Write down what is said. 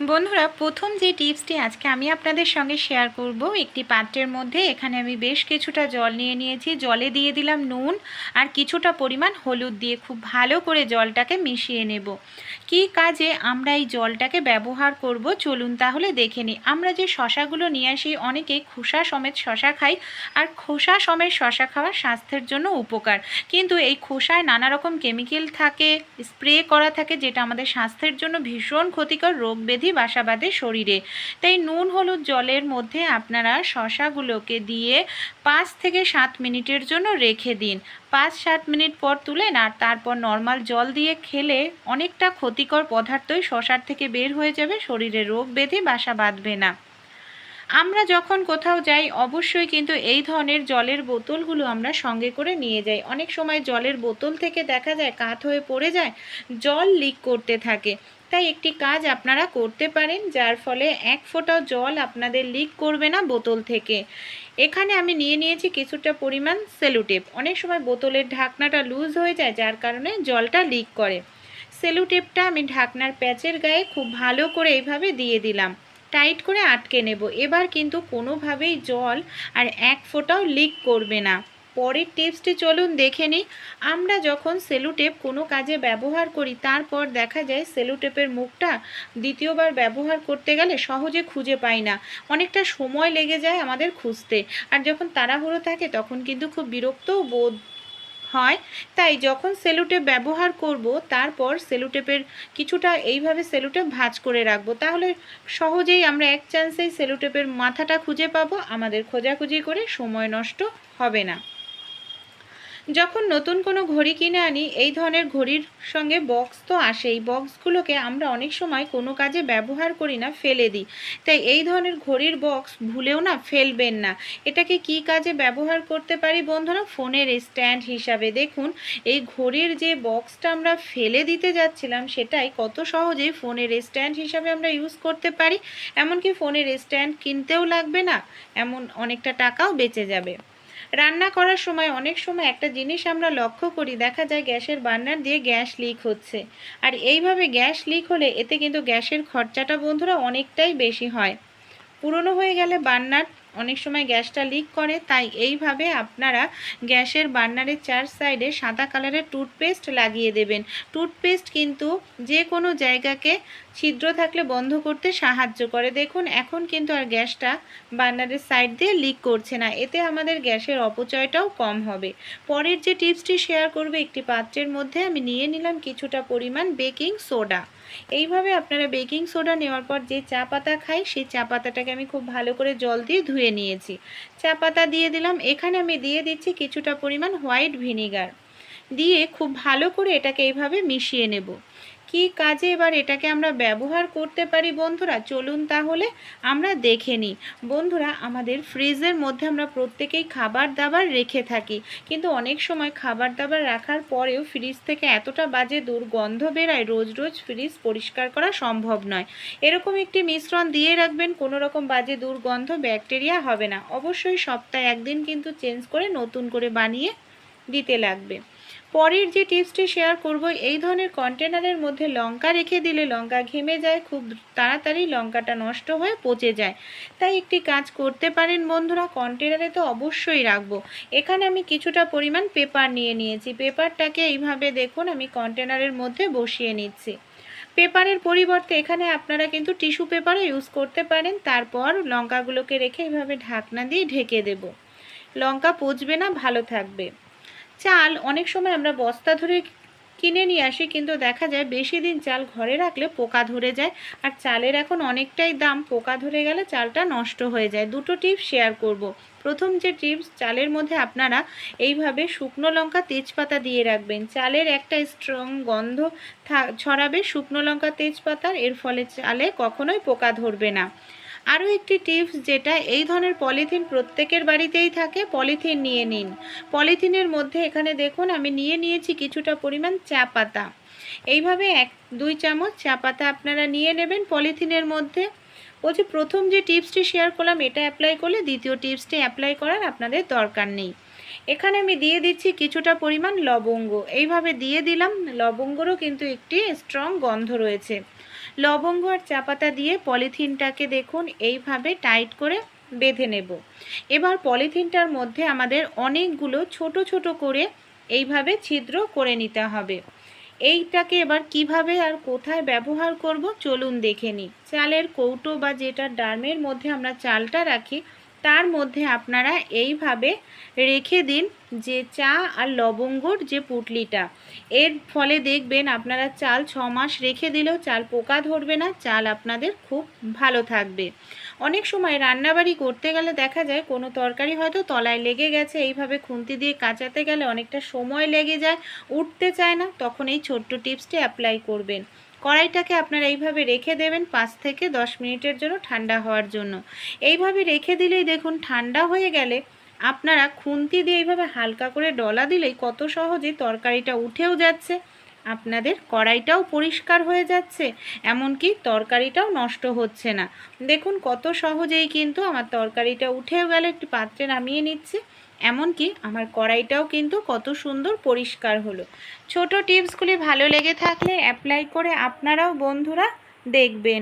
বন্ধুরা, প্রথম যে টিপসটি আজকে আমি আপনাদের সঙ্গে শেয়ার করব, একটি পাত্রের মধ্যে এখানে আমি বেশ কিছুটা জল নিয়ে নিয়েছি। জলে দিয়ে দিলাম নুন আর কিছুটা পরিমাণ হলুদ দিয়ে খুব ভালো করে জলটাকে মিশিয়ে নেব। কী কাজে আমরা এই জলটাকে ব্যবহার করব? চলুন তাহলে দেখে নিই। আমরা যে শশাগুলো নিয়ে আসি অনেকেই খোসা সমেত শশা খাই আর খোসা সমেত শশা খাওয়া স্বাস্থ্যের জন্য উপকার। কিন্তু এই খোসায় নানা রকম কেমিক্যাল থাকে, স্প্রে করা থাকে, যেটা আমাদের স্বাস্থ্যের জন্য ভীষণ ক্ষতিকর, রোগ ব্যাধি বাসা বাঁধে শরীরে। তাই নুন, হলুদ জলের মধ্যে আপনারা শশাগুলোকে দিয়ে পাঁচ থেকে সাত মিনিটের জন্য রেখে দিন। পাঁচ সাত মিনিট পর তুলেন আর তারপর নর্মাল জল দিয়ে খেলে অনেকটা ক্ষতিকর পদার্থই শশার থেকে বের হয়ে যাবে, শরীরে রোগ বেঁধে বাসা বাঁধবে না। আমরা যখন কোথাও যাই, অবশ্যই কিন্তু এই ধরনের জলের বোতলগুলো আমরা সঙ্গে করে নিয়ে যাই। অনেক সময় জলের বোতল থেকে দেখা যায় কাত হয়ে পড়ে যায়, জল লিক করতে থাকে। তাই একটি কাজ আপনারা করতে পারেন, যার ফলে এক ফোঁটাও জল আপনাদের লিক করবে না বোতল থেকে। এখানে আমি নিয়ে নিয়েছি কিছুটা পরিমাণ সেলুটেপ। অনেক সময় বোতলের ঢাকনাটা লুজ হয়ে যায়, যার কারণে জলটা লিক করে। সেলুটেপটা আমি ঢাকনার প্যাচের গায়ে খুব ভালো করে এইভাবে দিয়ে দিলাম। টাইট করে আটকে নেব। এবার কিন্তু কোনোভাবেই জল আর এক ফোঁটাও লিক করবে না। পরের টিপসটি চলুন দেখে নিই। আমরা যখন সেলুটেপ কোনো কাজে ব্যবহার করি, তারপর দেখা যায় সেলুটেপের মুখটা দ্বিতীয়বার ব্যবহার করতে গেলে সহজে খুঁজে পাই না। অনেকটা সময় লেগে যায় আমাদের খুঁজতে। আর যখন তাড়াহুড়ো থাকে, তখন কিন্তু খুব বিরক্তও বোধ হয়। তাই যখন সেলুটেপ ব্যবহার করব, তারপর সেলুটেপের কিছুটা এইভাবে সেলুটেপ ভাঁজ করে রাখব। তাহলে সহজেই আমরা এক চান্সেই সেলুটেপের মাথাটা খুঁজে পাবো। আমাদের খোঁজাখুঁজি করে সময় নষ্ট হবে না। যখন নতুন কোনো ঘড়ি কিনে আনি, এই ধরনের ঘড়ির সঙ্গে বক্স তো আসেই। বক্সগুলোকে আমরা অনেক সময় কোনো কাজে ব্যবহার করি না, ফেলে দিই। তাই এই ধরনের ঘড়ির বক্স ভুলেও না ফেলবেন না। এটাকে কি কাজে ব্যবহার করতে পারি বন্ধুরা? ফোনের স্ট্যান্ড হিসাবে দেখুন, এই ঘড়ির যে বক্সটা আমরা ফেলে দিতে যাচ্ছিলাম, সেটাই কত সহজেই ফোনের স্ট্যান্ড হিসাবে আমরা ইউজ করতে পারি। এমনকি ফোনের স্ট্যান্ড কিনতেও লাগবে না, এমন অনেকটা টাকাও বেঁচে যাবে। রান্না করার সময় অনেক সময় একটা জিনিস আমরা লক্ষ্য করি, দেখা যায় গ্যাসের বার্নার দিয়ে গ্যাস লিক হচ্ছে। আর এইভাবে গ্যাস লিক হলে এতে কিন্তু গ্যাসের খরচাটা বন্ধুরা অনেকটাই বেশি হয়। পুরনো হয়ে গেলে বার্নার অনেক সময় গ্যাসটা লিক করে, তাই এইভাবে আপনারা গ্যাসের বার্নারের চার সাইডে সাদা কালারের টুথপেস্ট লাগিয়ে দেবেন। টুথপেস্ট কিন্তু যে কোনো জায়গাকে ছিদ্র থাকলে বন্ধ করতে সাহায্য করে। দেখুন, এখন কিন্তু আর গ্যাসটা বার্নারের সাইড দিয়ে লিক করছে না। এতে আমাদের গ্যাসের অপচয়টাও কম হবে। পরের যে টিপসটি শেয়ার করবে একটি পাত্রের মধ্যে, আমি নিয়ে নিলাম কিছুটা পরিমাণ বেকিং সোডা এইভাবে আপনারা বেকিং সোডা নেওয়ার পর যে চা পাতা খাই, সেই চা পাতাটাকে আমি খুব ভালো করে জল দিয়ে ধুয়ে নিয়েছি। চা পাতা দিয়ে দিলাম। এখানে আমি দিয়ে দিচ্ছি কিছুটা পরিমাণ হোয়াইট ভিনিগার। দিয়ে খুব ভালো করে এটাকে এইভাবে মিশিয়ে নেব। কি কাজে এবার এটাকে আমরা ব্যবহার করতে পারি বন্ধুরা? চলুন তাহলে আমরা দেখে নিই। বন্ধুরা, আমাদের ফ্রিজের মধ্যে আমরা প্রত্যেকেই খাবার দাবার রেখে থাকি। কিন্তু অনেক সময় খাবার দাবার রাখার পরেও ফ্রিজ থেকে এতটা বাজে দুর্গন্ধ বেরায়, রোজ রোজ ফ্রিজ পরিষ্কার করা সম্ভব নয়। এরকম একটি মিশ্রণ দিয়ে রাখবেন, কোনো রকম বাজে দুর্গন্ধ, ব্যাকটেরিয়া হবে না। অবশ্যই সপ্তাহে একদিন কিন্তু চেঞ্জ করে নতুন করে বানিয়ে দিতে লাগবে। পরের যে টিপসটি শেয়ার করব, এই ধরনের কন্টেনারের মধ্যে লঙ্কা রেখে দিলে লঙ্কা ঘেমে যায়, খুব তাড়াতাড়ি লঙ্কাটা নষ্ট হয়ে পচে যায়। তাই একটি কাজ করতে পারেন বন্ধুরা কন্টেনারে তো অবশ্যই রাখব। এখানে আমি কিছুটা পরিমাণ পেপার নিয়ে নিয়েছি। পেপারটাকে এইভাবে দেখুন, আমি কন্টেনারের মধ্যে বসিয়ে নিচ্ছি। পেপারের পরিবর্তে এখানে আপনারা কিন্তু টিস্যু পেপারও ইউজ করতে পারেন। তারপর লঙ্কাগুলোকে রেখে এইভাবে ঢাকনা দিয়ে ঢেকে দেব। লঙ্কা পচবে না, ভালো থাকবে। চাল অনেক সময় আমরা বস্তা ধরে কিনে নিয়ে আসি, কিন্তু দেখা যায় বেশি দিন চাল ঘরে রাখলে পোকা ধরে যায়। আর চালের এখন অনেকটাই দাম, পোকা ধরে গেলে চালটা নষ্ট হয়ে যায়। দুটো টিপস শেয়ার করব। প্রথম যে টিপস, চালের মধ্যে আপনারা এইভাবে শুকনো লঙ্কা তেজপাতা দিয়ে রাখবেন। চালের একটা স্ট্রং গন্ধ ছড়াবে শুকনো লঙ্কা তেজপাতার, এর ফলে চালে কখনোই পোকা ধরবে না। আরও একটি টিপস যেটা এই ধরনের পলিথিন প্রত্যেকের বাড়িতেই থাকে, পলিথিন নিয়ে নিন। পলিথিনের মধ্যে এখানে দেখুন, আমি নিয়ে নিয়েছি কিছুটা পরিমাণ চা পাতা। এইভাবে এক, দুই চামচ চা পাতা আপনারা নিয়ে নেবেন পলিথিনের মধ্যে। বলছি, প্রথম যে টিপসটি শেয়ার করলাম, এটা অ্যাপ্লাই করলে দ্বিতীয় টিপসটি অ্যাপ্লাই করার আপনাদের দরকার নেই। এখানে আমি দিয়ে দিচ্ছি কিছুটা পরিমাণ লবঙ্গ। এইভাবে দিয়ে দিলাম, লবঙ্গরও কিন্তু একটি স্ট্রং গন্ধ রয়েছে। লবঙ্গ আর চাপাতা দিয়ে পলিথিনটাকে দেখুন, এইভাবে টাইট করে বেঁধে নেব। এবার পলিথিনটার মধ্যে আমাদের অনেকগুলো ছোট ছোট করে এইভাবে ছিদ্র করে নিতে হবে। এইটাকে এবার কীভাবে আর কোথায় ব্যবহার করব, চলুন দেখে নিই। চালের কৌটো বা যেটা ডার্মের মধ্যে আমরা চালটা রাখি তার মধ্যে আপনারা এইভাবে রেখে দিন যে চা আর লবঙ্গর যে পুটলিটা। এর ফলে দেখবেন আপনারা চাল ছ মাস রেখে দিলেও চাল পোকা ধরবে না, চাল আপনাদের খুব ভালো থাকবে। অনেক সময় রান্নাবাড়ি করতে গেলে দেখা যায় কোনো তরকারি হয়তো তলায় লেগে গেছে, এইভাবে খুন্তি দিয়ে কাচাতে গেলে অনেকটা সময় লেগে যায়, উঠতে চায় না, তখন এই ছোট্ট টিপসটি অ্যাপ্লাই করবেন। কড়াইটাকে আপনারা এইভাবে রেখে দেবেন পাঁচ থেকে দশ মিনিটের জন্য ঠান্ডা হওয়ার জন্য। এইভাবে রেখে দিলেই দেখুন ঠান্ডা হয়ে গেলে আপনারা খুন্তি দিয়ে এইভাবে হালকা করে ডলা দিলেই কত সহজে তরকারিটা উঠেও যাচ্ছে। আপনাদের কড়াইটাও পরিষ্কার হয়ে যাচ্ছে, এমনকি তরকারিটাও নষ্ট হচ্ছে না। দেখুন কত সহজেই কিন্তু আমার তরকারিটা উঠেও গেলে, একটি পাত্রে নামিয়ে নিচ্ছি। এমনকি আমার কড়াইটাও কিন্তু কত সুন্দর পরিষ্কার হলো। ছোট টিপসগুলি ভালো লেগে থাকলে অ্যাপ্লাই করে আপনারাও বন্ধুরা দেখবেন।